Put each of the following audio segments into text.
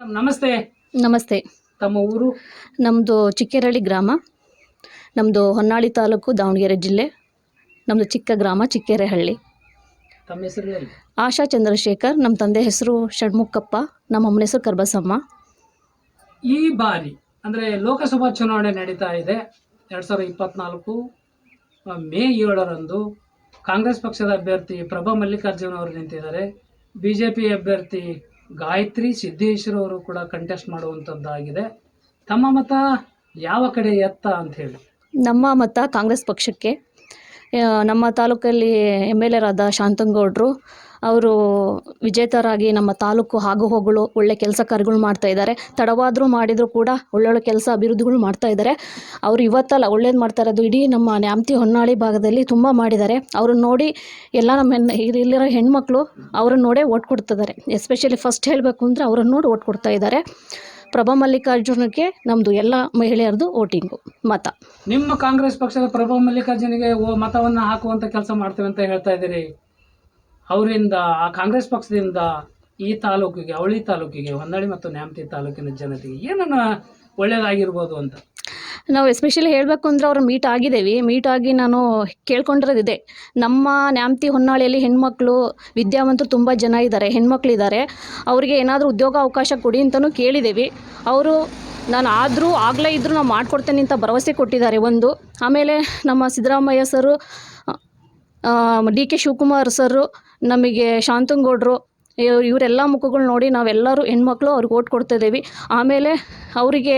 ನಮಸ್ತೆ. ನಮಸ್ತೆ. ತಮ್ಮ ಊರು? ನಮ್ಮದು ಚಿಕ್ಕೇರಳ್ಳಿ ಗ್ರಾಮ. ನಮ್ಮದು ಹೊನ್ನಾಳಿ ತಾಲೂಕು ದಾವಣಗೆರೆ ಜಿಲ್ಲೆ. ನಮ್ಮದು ಚಿಕ್ಕ ಗ್ರಾಮ ಚಿಕ್ಕೇರೆಹಳ್ಳಿ. ತಮ್ಮ ಹೆಸರು ಹೇಳಿ. ಆಶಾ ಚಂದ್ರಶೇಖರ್ ನಮ್ಮ ತಂದೆ ಹೆಸರು ಷಣ್ಮುಖಪ್ಪ ನಮ್ಮ ಅಮ್ಮನ ಹೆಸರು ಕರ್ಬಸಮ್ಮ. ಈ ಬಾರಿ ಅಂದರೆ ಲೋಕಸಭಾ ಚುನಾವಣೆ ನಡೀತಾ ಇದೆ ಎರಡು ಸಾವಿರದ ಇಪ್ಪತ್ನಾಲ್ಕು ಮೇ ಏಳರಂದು ಕಾಂಗ್ರೆಸ್ ಪಕ್ಷದ ಅಭ್ಯರ್ಥಿ ಪ್ರಭಾ ಮಲ್ಲಿಕಾರ್ಜುನ್ ಅವರು ನಿಂತಿದ್ದಾರೆ. ಬಿ ಜೆ ಪಿ ಅಭ್ಯರ್ಥಿ ಗಾಯತ್ರಿ ಸಿದ್ದೇಶ್ವರ ಅವರು ಕೂಡ ಕಂಟೆಸ್ಟ್ ಮಾಡುವಂಥದ್ದಾಗಿದೆ ತಮ್ಮ ಮತ ಯಾವ ಕಡೆ ಎತ್ತ ಅಂತ ಹೇಳಿ. ನಮ್ಮ ಮತ ಕಾಂಗ್ರೆಸ್ ಪಕ್ಷಕ್ಕೆ. ನಮ್ಮ ತಾಲೂಕಲ್ಲಿ ಎಂ ಎಲ್ ಎರಾದ ಶಾಂತಂಗೌಡರು. ಅವರು ವಿಜೇತರಾಗಿ ನಮ್ಮ ತಾಲೂಕು ಆಗು ಹೋಗಲು ಒಳ್ಳೆ ಕೆಲಸ ಕಾರ್ಯಗಳು ಮಾಡ್ತಾ ಇದ್ದಾರೆ. ತಡವಾದರೂ ಮಾಡಿದರೂ ಕೂಡ ಒಳ್ಳೊಳ್ಳೆ ಕೆಲಸ ಅಭಿವೃದ್ಧಿಗಳು ಮಾಡ್ತಾ ಇದ್ದಾರೆ. ಅವರು ಇವತ್ತಲ್ಲ ಒಳ್ಳೇದು ಮಾಡ್ತಾ ಇರೋದು ಇಡೀ ನಮ್ಮ ನ್ಯಾಮತಿ ಹೊನ್ನಾಳಿ ಭಾಗದಲ್ಲಿ ತುಂಬ ಮಾಡಿದ್ದಾರೆ. ಅವ್ರನ್ನ ನೋಡಿ ಎಲ್ಲ ನಮ್ಮ ಹೆಣ್ ಇಲ್ಲಿರೋ ಹೆಣ್ಮಕ್ಳು ಅವ್ರನ್ನ ನೋಡೇ ಓಟ್ ಕೊಡ್ತಿದ್ದಾರೆ. ಎಸ್ಪೆಷಲಿ ಫಸ್ಟ್ ಹೇಳಬೇಕು ಅಂದರೆ ಅವ್ರನ್ನ ನೋಡಿ ಓಟ್ ಕೊಡ್ತಾ ಇದ್ದಾರೆ. ಪ್ರಭಾ ಮಲ್ಲಿಕಾರ್ಜುನಕ್ಕೆ ನಮ್ಮದು ಎಲ್ಲ ಮಹಿಳೆಯರದು ವೋಟಿಂಗು, ಮತ. ನಿಮ್ಮ ಕಾಂಗ್ರೆಸ್ ಪಕ್ಷದ ಪ್ರಭಾ ಮಲ್ಲಿಕಾರ್ಜುನಿಗೆ ಮತವನ್ನು ಹಾಕುವಂಥ ಕೆಲಸ ಮಾಡ್ತೇವೆ ಅಂತ ಹೇಳ್ತಾ ಇದ್ದೀರಿ. ಅವರಿಂದ, ಆ ಕಾಂಗ್ರೆಸ್ ಪಕ್ಷದಿಂದ ಈ ತಾಲೂಕಿಗೆ, ಅವಳಿ ತಾಲೂಕಿಗೆ, ಹೊನ್ನಾಳಿ ಮತ್ತು ನ್ಯಾಮತಿ ತಾಲೂಕಿನ ಜನತೆಗೆ ಏನನ್ನ ಒಳ್ಳೆಯದಾಗಿರ್ಬೋದು ಅಂತ? ನಾವು ಎಸ್ಪೆಷಲಿ ಹೇಳಬೇಕು ಅಂದರೆ ಅವ್ರು ಮೀಟ್ ಆಗಿದ್ದೇವೆ ಮೀಟ್ ಆಗಿ ನಾನು ಕೇಳ್ಕೊಂಡಿರೋದಿದೆ. ನಮ್ಮ ನ್ಯಾಮತಿ ಹೊನ್ನಾಳಿಯಲ್ಲಿ ಹೆಣ್ಮಕ್ಳು ವಿದ್ಯಾವಂತರು ತುಂಬ ಜನ ಇದ್ದಾರೆ ಹೆಣ್ಮಕ್ಳಿದ್ದಾರೆ ಅವರಿಗೆ ಏನಾದರೂ ಉದ್ಯೋಗ ಅವಕಾಶ ಕೊಡಿ ಅಂತಲೂ ಕೇಳಿದ್ದೀವಿ ಅವರು ನಾನು ಆದರೂ ಆಗಲೇ ಇದ್ದರೂ ನಾವು ಮಾಡಿಕೊಡ್ತೇನೆ ಅಂತ ಭರವಸೆ ಕೊಟ್ಟಿದ್ದಾರೆ ಒಂದು. ಆಮೇಲೆ ನಮ್ಮ Siddaramaiah sir D K Shivakumar sir, ನಮಗೆ ಶಾಂತಂಗೌಡರು ಇವ್- ಇವರೆಲ್ಲ ಮುಖಗಳು ನೋಡಿ ನಾವೆಲ್ಲರೂ ಹೆಣ್ಮಕ್ಳು ಅವ್ರಿಗೆ ಓಟ್ ಕೊಡ್ತಾ ಇದ್ದೀವಿ ಆಮೇಲೆ ಅವರಿಗೆ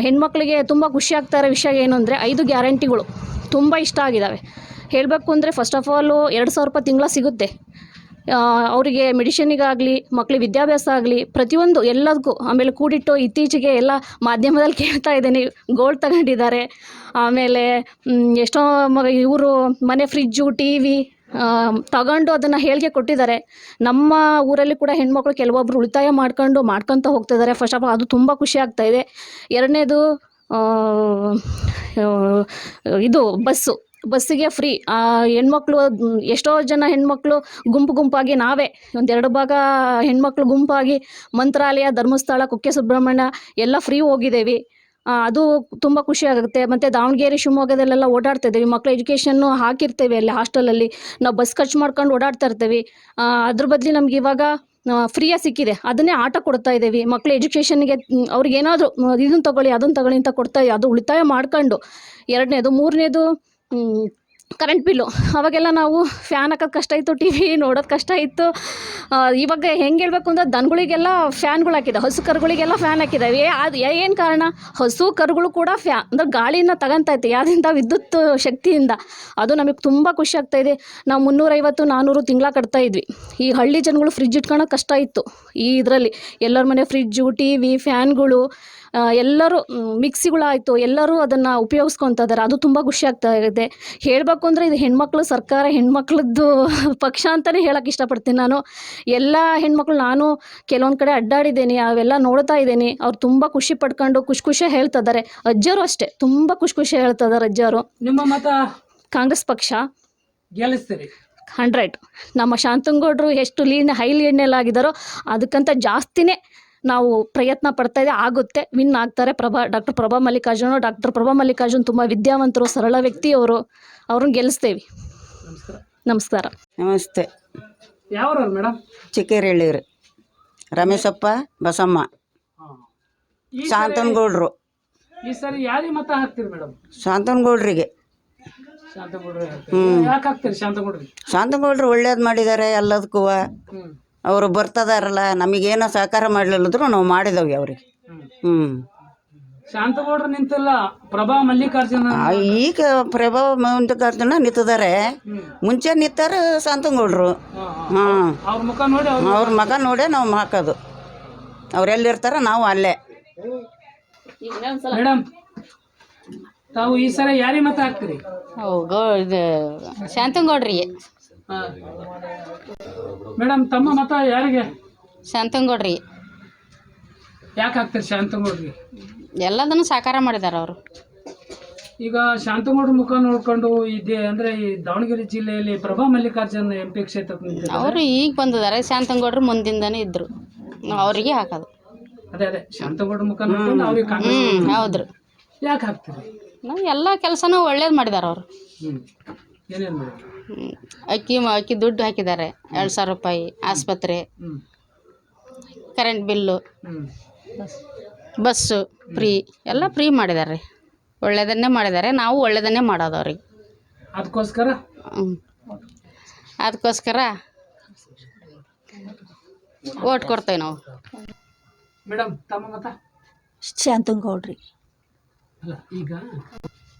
ಹೆಣ್ಮಕ್ಳಿಗೆ ತುಂಬ ಖುಷಿ ಆಗ್ತಾ ಇರೋ ವಿಷಯ ಏನು ಅಂದರೆ ಐದು ಗ್ಯಾರಂಟಿಗಳು ತುಂಬ ಇಷ್ಟ ಆಗಿದ್ದಾವೆ ಹೇಳಬೇಕು ಅಂದರೆ ಫಸ್ಟ್ ಆಫ್ ಆಲು ಎರಡು ಸಾವಿರ ರೂಪಾಯಿ ತಿಂಗಳ ಸಿಗುತ್ತೆ. ಅವರಿಗೆ ಮೆಡಿಷನಿಗಾಗಲಿ ಮಕ್ಕಳಿಗೆ ವಿದ್ಯಾಭ್ಯಾಸ ಆಗಲಿ ಪ್ರತಿಯೊಂದು ಎಲ್ಲದಕ್ಕೂ ಆಮೇಲೆ ಕೂಡಿಟ್ಟು ಇತ್ತೀಚೆಗೆ ಎಲ್ಲ ಮಾಧ್ಯಮದಲ್ಲಿ ಕೇಳ್ತಾ ಇದ್ದೀನಿ ಗೋಲ್ಡ್ ತಗೊಂಡಿದ್ದಾರೆ. ಆಮೇಲೆ ಮ್, ಎಷ್ಟೋ ಮಗ ಇವರು ಮನೆ ಫ್ರಿಜ್ಜು ಟಿ ವಿ ತಗೊಂಡು ಅದನ್ನು ಹೇಳಿಕೆ ಕೊಟ್ಟಿದ್ದಾರೆ. ನಮ್ಮ ಊರಲ್ಲಿ ಕೂಡ ಹೆಣ್ಮಕ್ಳು ಕೆಲವೊಬ್ರು ಉಳಿತಾಯ ಮಾಡ್ಕೊಂಡು ಮಾಡ್ಕೊತ ಹೋಗ್ತಿದ್ದಾರೆ. ಫಸ್ಟ್ ಆಫ್ ಆಲ್ ಅದು ತುಂಬ ಖುಷಿ ಆಗ್ತಾ ಇದೆ. ಎರಡನೇದು ಇದು ಬಸ್ಸು. ಬಸ್ಸಿಗೆ ಫ್ರೀ ಹೆಣ್ಮಕ್ಳು, ಎಷ್ಟೋ ಜನ ಹೆಣ್ಮಕ್ಳು ಗುಂಪು ಗುಂಪಾಗಿ ನಾವೇ. ಒಂದೆರಡು ಭಾಗ ಹೆಣ್ಮಕ್ಳು ಗುಂಪಾಗಿ ಮಂತ್ರಾಲಯ, ಧರ್ಮಸ್ಥಳ, ಕುಕ್ಕೆ ಸುಬ್ರಹ್ಮಣ್ಯ ಎಲ್ಲ ಫ್ರೀ ಹೋಗಿದ್ದೇವೆ ಅದು ತುಂಬ ಖುಷಿ ಆಗುತ್ತೆ. ಮತ್ತು ದಾವಣಗೆರೆ, ಶಿವಮೊಗ್ಗದಲ್ಲೆಲ್ಲ ಓಡಾಡ್ತಾ ಇದ್ದೀವಿ. ಮಕ್ಳು ಎಜುಕೇಷನ್ನು ಹಾಕಿರ್ತೇವೆ ಅಲ್ಲಿ ಹಾಸ್ಟೆಲಲ್ಲಿ ನಾವು ಬಸ್ ಖರ್ಚು ಮಾಡ್ಕೊಂಡು ಓಡಾಡ್ತಾ ಇರ್ತೀವಿ. ಅದ್ರ ಬದಲಿ ನಮ್ಗೆ ಇವಾಗ ಫ್ರೀಯಾಗಿ ಸಿಕ್ಕಿದೆ. ಅದನ್ನೇ ಆಟ ಕೊಡ್ತಾ ಇದ್ದೀವಿ. ಮಕ್ಳ ಎಜುಕೇಷನ್ಗೆ ಅವ್ರಿಗೆ ಏನಾದರೂ ಇದನ್ನು ತಗೊಳ್ಳಿ ಅದನ್ನು ತಗೊಳ್ಳಿ ಅಂತ ಕೊಡ್ತಾ, ಅದು ಉಳಿತಾಯ ಮಾಡ್ಕೊಂಡು. ಎರಡನೇದು, ಮೂರನೇದು ಕರೆಂಟ್ ಬಿಲ್ಲು ಅವಾಗೆಲ್ಲ ನಾವು ಫ್ಯಾನ್ ಹಾಕೋದು ಕಷ್ಟ ಇತ್ತು ಟಿ ವಿ ನೋಡೋದು ಕಷ್ಟ ಇತ್ತು. ಇವಾಗ ಹೆಂಗೆ ಹೇಳ್ಬೇಕು ಅಂದ್ರೆ ದನಗಳಿಗೆಲ್ಲ ಫ್ಯಾನ್ಗಳು ಹಾಕಿದೆ ಹಸು ಕರುಗಳಿಗೆಲ್ಲ ಫ್ಯಾನ್ ಹಾಕಿದ್ದಾವೆ ಅದು ಏನು ಕಾರಣ? ಹಸು ಕರುಗಳು ಕೂಡ ಫ್ಯಾ ಅಂದ್ರೆ ಗಾಳಿನ ಇತ್ತು ಯಾವ್ದಿಂದ ವಿದ್ಯುತ್ ಶಕ್ತಿಯಿಂದ. ಅದು ನಮಗೆ ತುಂಬ ಖುಷಿ ಆಗ್ತಾ ಇದೆ. ನಾವು ಮುನ್ನೂರೈವತ್ತು ನಾನ್ನೂರು ತಿಂಗಳ ಕಟ್ತಾ ಇದ್ವಿ. ಈ ಹಳ್ಳಿ ಜನಗಳು ಫ್ರಿಜ್ ಇಟ್ಕೊಳ್ಳೋಕೆ ಕಷ್ಟ ಇತ್ತು. ಈ ಇದರಲ್ಲಿ ಎಲ್ಲರ ಮನೆ ಫ್ರಿಜ್ಜು ಟಿ ವಿ ಫ್ಯಾನ್ಗಳು ಎಲ್ಲರೂ ಮಿಕ್ಸಿಗಳಾಯಿತು ಎಲ್ಲರೂ ಅದನ್ನು ಉಪಯೋಗಿಸ್ಕೊತಾ ಇದ್ದಾರೆ ಅದು ತುಂಬ ಖುಷಿ ಆಗ್ತಾ ಇದೆ. ಹೇಳಬೇಕು ಅಂದರೆ ಇದು ಹೆಣ್ಮಕ್ಳು ಸರ್ಕಾರ ಹೆಣ್ಮಕ್ಳದ್ದು ಪಕ್ಷ ಅಂತಲೇ ಹೇಳಕ್ಕೆ ಇಷ್ಟಪಡ್ತೀನಿ ನಾನು. ಎಲ್ಲ ಹೆಣ್ಮಕ್ಳು ನಾನು ಕೆಲವೊಂದು ಕಡೆ ಅಡ್ಡಾಡಿದ್ದೀನಿ ಅವೆಲ್ಲ ನೋಡ್ತಾ ಇದ್ದೀನಿ. ಅವ್ರು ತುಂಬ ಖುಷಿ ಪಡ್ಕೊಂಡು ಖುಷಿ ಖುಷಿ ಹೇಳ್ತಿದ್ದಾರೆ. ಅಜ್ಜರು ಅಷ್ಟೇ ತುಂಬ ಖುಷಿ ಖುಷಿ ಹೇಳ್ತಾ ಇದ್ದಾರೆ ಅಜ್ಜರು. ನಿಮ್ಮ ಮತ? ಕಾಂಗ್ರೆಸ್ ಪಕ್ಷ. ಗೆಲ್ಲಿಸ್ತೀರಿ. ಹಂಡ್ರೆಡ್. ನಮ್ಮ ಶಾಂತಂಗೌಡರು ಎಷ್ಟು ಲೀನ್ ಹೈ ಲೀಡ್ನಲ್ಲಾಗಿದ್ದಾರೋ ಅದಕ್ಕಂತ ಜಾಸ್ತಿನೇ ನಾವು ಪ್ರಯತ್ನ ಪಡ್ತಾ ಇದೆ ಆಗುತ್ತೆ ವಿನ್ ಆಗ್ತಾರೆ. ಪ್ರಭಾ ಡಾಕ್ಟರ್ ಪ್ರಭಾ ಮಲ್ಲಿಕಾರ್ಜುನ ಡಾಕ್ಟರ್ ಪ್ರಭಾ ಮಲ್ಲಿಕಾರ್ಜುನ್ ತುಂಬ ವಿದ್ಯಾವಂತರು ಸರಳ ವ್ಯಕ್ತಿ ಅವರು ಅವ್ರನ್ನ ಗೆಲ್ಲಿಸ್ತೇವೆ ನಮಸ್ಕಾರ. ನಮಸ್ಕಾರ. ನಮಸ್ತೆ. ಚಿಕ್ಕೇರಿ ಮೇಡಮ್? ಚಿಕ್ಕೇರಳ್ಳಿರಿ ರಮೇಶಪ್ಪ ಬಸಮ್ಮ. ಶಾಂತನಗೌಡ್ರು. ಈ ಸರಿ ಯಾರಿಗೆ ಮತ ಹಾಕ್ತೀರಿ ಮೇಡಮ್? ಶಾಂತನಗೌಡ್ರಿಗೆ. ಯಾಕೆ ಹಾಕ್ತೀರಿ ಶಾಂತಗೌಡ್ರಿಗೆ ಶಾಂತನಗೌಡ್ರು ಒಳ್ಳೇದು ಮಾಡಿದ್ದಾರೆ ಎಲ್ಲದಕ್ಕೂ ಅವರು ಬರ್ತದಾರಲ್ಲ ನಮಗೇನೋ ಸಹಕಾರ ಮಾಡಲಿಲ್ಲದ್ರು ನಾವು ಮಾಡಿದವಿ ಅವ್ರಿಗೆ. ಹ್ಮ್. ಹ್ಞೂ ಶಾಂತಗೌಡ್ರು ನಿಂತಿಲ್ಲ ಪ್ರಭಾ ಮಲ್ಲಿಕಾರ್ಜುನ ಈಗ ಪ್ರಭಾವ ಮಲ್ಲಿಕಾರ್ಜುನ ನಿಂತಿದ್ದಾರೆ. ಮುಂಚೆ ನಿಂತಾರ ಶಾಂತಗೌಡ್ರು. ಹಾ, ಅವ್ರ ಮುಖ ನೋಡಿ ಅವ್ರು ಅವ್ರ ಮಗ ನೋಡೇ ನಾವು ಹಾಕೋದು. ಅವ್ರೆಲ್ಲಿರ್ತಾರ ನಾವು ಅಲ್ಲೇ. ಮೇಡಮ್ ತಾವು ಈ ಸಲ ಯಾರಿಗೆ ಮತ ಹಾಕ್ತೀರಿ? ಶಾಂತಗೌಡ್ರಿ ಶಾಂತಂಗೌಡ್ರಿಗೆ. ಮೇಡಮ್ ತಮ್ಮ ಮತ ಯಾರಿಗೆ? ಶಾಂತಂಗೌಡ್ರಿ. ಯಾಕೆ ಹಾಕ್ತೀರಿ ಶಾಂತಂಗೌಡ್ರಿ ಎಲ್ಲದನ್ನು ಸಾಕಾರ ಮಾಡಿದಾರ ಅವರು. ಈಗ ಶಾಂತಂಗೌಡ್ರ ಮುಖ ನೋಡ್ಕೊಂಡು ಇದೆ ಅಂದ್ರೆ ಈ ದಾವಣಗೆರೆ ಜಿಲ್ಲೆಯಲ್ಲಿ ಪ್ರಭಾ ಮಲ್ಲಿಕಾರ್ಜುನ್ ಎಂ ಪಿ ಕ್ಷೇತ್ರಕ್ಕೆ ನಿಂತಿದ್ದಾರೆ. ಅವರು ಈಗ ಬಂದಿದ್ದಾರೆ. ಶಾಂತಂಗೌಡ್ರು ಮುಂದಿಂದನೇ ಇದ್ದರು ಅವರಿಗೆ ಹಾಕೋದು. ಅದೇ ಅದೇ. ಶಾಂತಂಗೌಡ್ರ ಮುಖ ನೋಡ್ಕೊಂಡು ಅವ್ರಿಗೆ ಕಾಂಗ್ರೆಸ್ ಹ್ಞೂ ಹೌದ್ರಿ. ಯಾಕೆ ಹಾಕ್ತೀರಿ? ನಾವು ಎಲ್ಲ ಕೆಲಸನೂ ಒಳ್ಳೇದು ಮಾಡಿದಾರೆ ಅವರು. ಹ್ಮ್. ಏನೇನು ಮಾಡಿ ಅಕ್ಕಿ ಮ- ಅಕ್ಕಿ ದುಡ್ಡು ಹಾಕಿದ್ದಾರೆ. ಎರಡು ಸಾವಿರ ರೂಪಾಯಿ ಆಸ್ಪತ್ರೆ. ಹ್ಮ್. Current bill. ಹ್ಮ್. Bus free. ಎಲ್ಲ ಫ್ರೀ ಮಾಡಿದ್ದಾರೆ. ಒಳ್ಳೆಯದನ್ನೇ ಮಾಡಿದ್ದಾರೆ. ನಾವು ಒಳ್ಳೆಯದನ್ನೇ ಮಾಡೋದು ಅವ್ರಿಗೆ. ಅದಕ್ಕೋಸ್ಕರ ಅದಕ್ಕೋಸ್ಕರ ಓಟ್ ಕೊಡ್ತೇವೆ ನಾವು. ಮೇಡಮ್ ತಮ್ಮ ಮತ? ಶಾಂತಂಗೌಡ್ರಿ. ಅಲ್ಲ ಈಗ?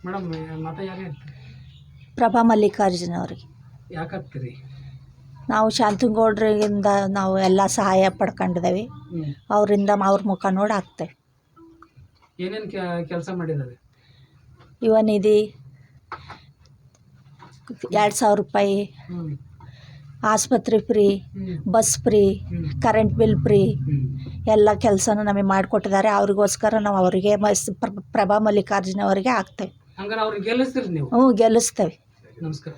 ಮೇಡಮ್ ಮತ ಯಾರು ಹೇಳ್ತೀರಿ? ಪ್ರಭಾ ಮಲ್ಲಿಕಾರ್ಜುನ ಅವ್ರಿಗೆ. ಯಾಕೆ ಹಾಕ್ತೀರಿ ನಾವು ಶಾಂತಂಗೌಡ್ರಿಂದ ನಾವು ಎಲ್ಲ ಸಹಾಯ ಪಡ್ಕೊಂಡಿದ್ದೇವೆ. ಅವರಿಂದ ಅವ್ರ ಮುಖ ನೋಡಿ ಹಾಕ್ತೇವೆ ಏನೇನು ಕೆಲಸ ಮಾಡಿದ್ದಾರೆ? ಯುವ ನಿಧಿ ಎರಡು ಸಾವಿರ ರೂಪಾಯಿ ಆಸ್ಪತ್ರೆ free bus free current bill free ಎಲ್ಲ ಕೆಲಸನೂ ನಮಗೆ ಮಾಡಿಕೊಟ್ಟಿದ್ದಾರೆ. ಅವ್ರಿಗೋಸ್ಕರ ನಾವು ಅವರಿಗೆ ಮಸ್ ಪ್ರಭಾ ಮಲ್ಲಿಕಾರ್ಜುನ ಅವರಿಗೆ ಹಾಕ್ತೇವೆ ಹಂಗಾರೆ ಅವ್ರಿಗೆ ಗೆಲ್ಲಿಸ್ತೀರಿ ನೀವು? ಹ್ಞೂ ಗೆಲ್ಲಿಸ್ತೇವೆ. ನಮಸ್ಕಾರ.